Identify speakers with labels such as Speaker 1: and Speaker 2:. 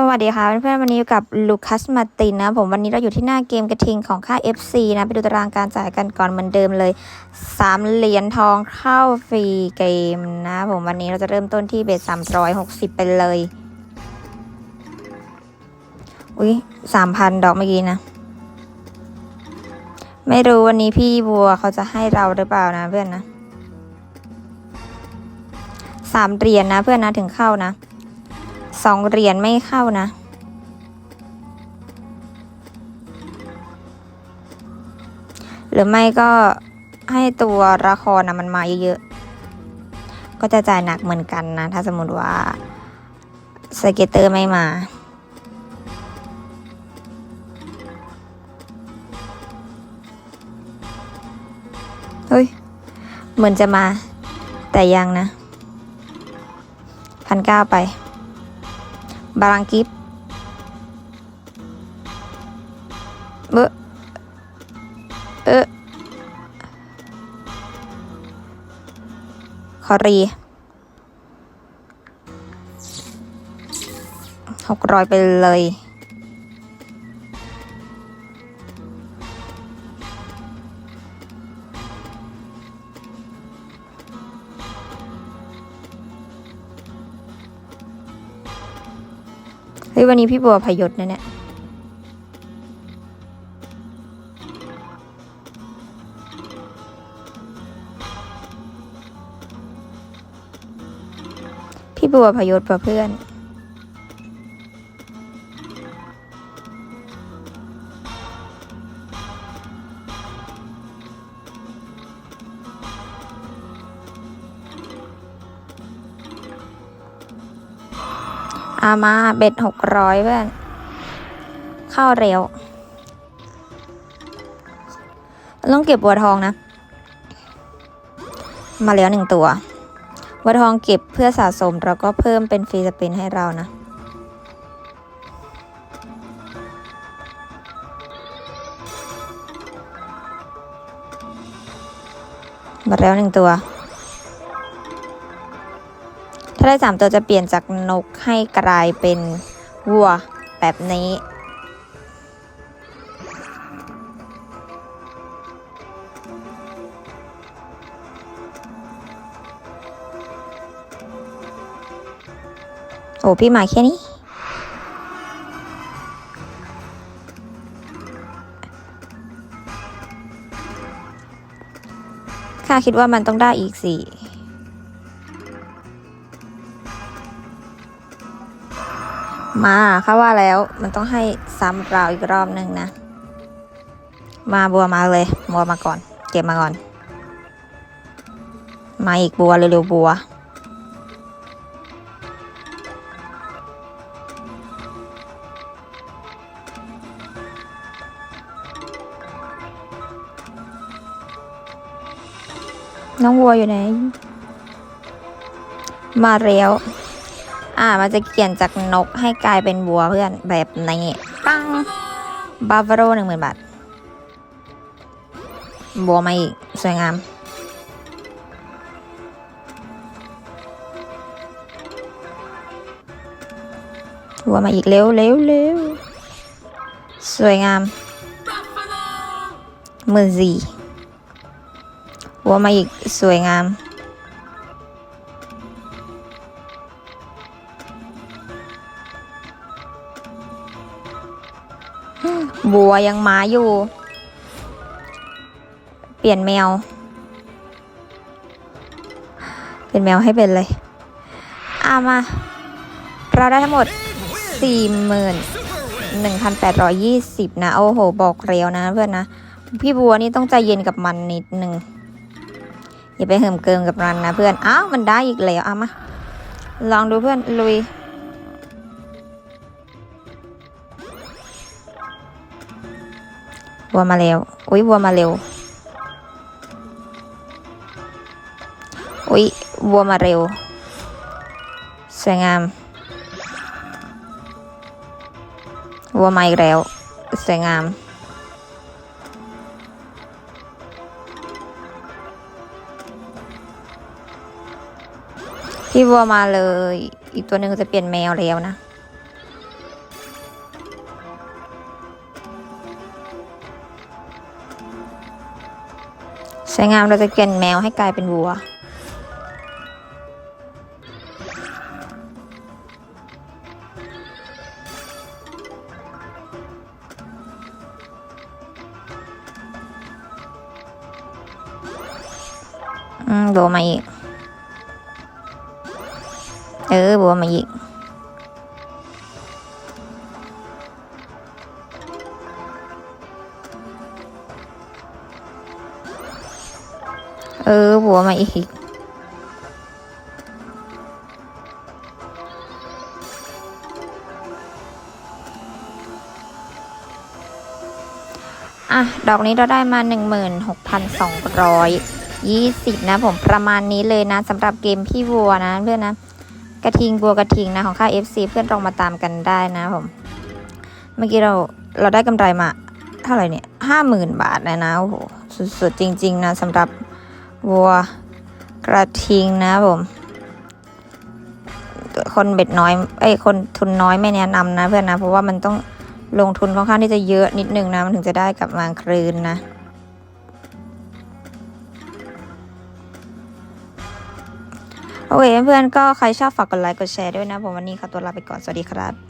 Speaker 1: สวัสดีค่ะเพื่อนๆวันนี้อยู่กับลูคัสมาตินนะผมวันนี้เราอยู่ที่หน้าเกมกระทิงของค่าย FC นะไปดูตารางการจ่ายกันก่อนเหมือนเดิมเลย3เหรียญทองเข้าฟรีเกมนะผมวันนี้เราจะเริ่มต้นที่เบส360ไปเลยอุ้ย3,000ดอกเมื่อกี้นะ ไม่รู้วันนี้พี่บัวเขาจะให้เราหรือเปล่านะเพื่อนนะสามเหรียญนะเพื่อนนะถึงเข้านะ สองเหรียญไม่เข้านะ หรือไม่ก็ให้ตัวละครนะมันมาเยอะๆ ก็จะจ่ายหนักเหมือนกันนะ ถ้าสมมติว่าสเก็ตเตอร์ไม่มาเฮ้ย เหมือนจะมาแต่ยังนะพันเก้าไป บารังกิฟเบอเออคอรีหกร้อยไปเลย ฮ้ยวันนี้พี่บัวพยศนะเนี่ยพี่บัวพยศเพื่อเพื่อน อามาเบ็ดหกร้อยเพื่อน เข้าเร็ว ต้องเก็บบัวทองนะ มาแล้วหนึ่งตัว บัวทองเก็บเพื่อสะสมแล้วก็เพิ่มเป็นฟรีสปินให้เรานะมาแล้วหนึ่งตัว ได้สามตัวจะเปลี่ยนจากนกให้กลายเป็นวัวแบบนี้ โอ้พี่มาแค่นี้ ข้าคิดว่ามันต้องได้อีกสี่ มาค่ะว่าแล้วมันต้องให้ซ้ำเราอีกรอบหนึ่งนะ มาบัวมาเลย บัวมาก่อน เก็บมาก่อน มาอีกบัวเร็วๆบัว น้องวัวอยู่ไหน มาแล้ว อ่ามันจะเปลี่ยนจากนกให้กลายเป็นวัวเพื่อนแบบนี้ปังบาฟาโรหนึ่งหมื่นบาท บัวมาอีก สวยงามวัวมาอีกเร็วเร็วเร็วสวยงามหมือสีวัวมาอีกสวยงาม บัวยังมาอยู่ เปลี่ยนแมว เป็นแมวให้เป็นเลยอามา เราได้ทั้งหมด 41,820 นะ โอ้โห บอกเร็วนะเพื่อนนะ พี่บัวนี่ต้องใจเย็นกับมันนิดนึง อย่าไปเหิมเกิมกับมันนะเพื่อน อ้าว มันได้อีกแล้วอามา ลองดูเพื่อน ลุย วัวมาเร็วอุ้ยวัวมาเร็ว อุ้ยวัวมาเร็ว สวยงาม วัวมาอีกแล้ว สวยงาม พี่วัวมาเลย อีกตัวหนึ่งจะเปลี่ยนแมวแล้วนะ สวยงามเราจะเปลี่ยนแมวให้กลายเป็นวัว อืมบัวมาอีก เออบัวมาอีก เออบัวมาอีก อะ ดอกนี้เราได้มาหนึ่งหมื่นหกพันสองร้อยยี่สิบนะผมประมาณนี้เลยนะสำหรับเกมพี่วัวนะเพื่อนนะ กระทิงบัวกระทิงนะ ของค่าย FC เพื่อนลองมาตามกันได้นะผม เมื่อกี้เราเราได้กำไรมา เท่าไหร่เนี่ยห้าหมื่นบาทเลยนะโอ้โหสุดๆจริง ๆ นะสำหรับ วัว กระทิงนะผมคนเบ็ดน้อยไอ้คนทุนน้อยไม่แนะนำนะเพื่อนนะ เพราะว่ามันต้องลงทุนค่อนข้างที่จะเยอะนิดนึงนะ มันถึงจะได้กลับมาคืนนะ โอเคเพื่อนๆก็ใครชอบฝากกดไลค์กดแชร์ด้วยนะผมวันนี้ขอตัวลาไปก่อน สวัสดีครับ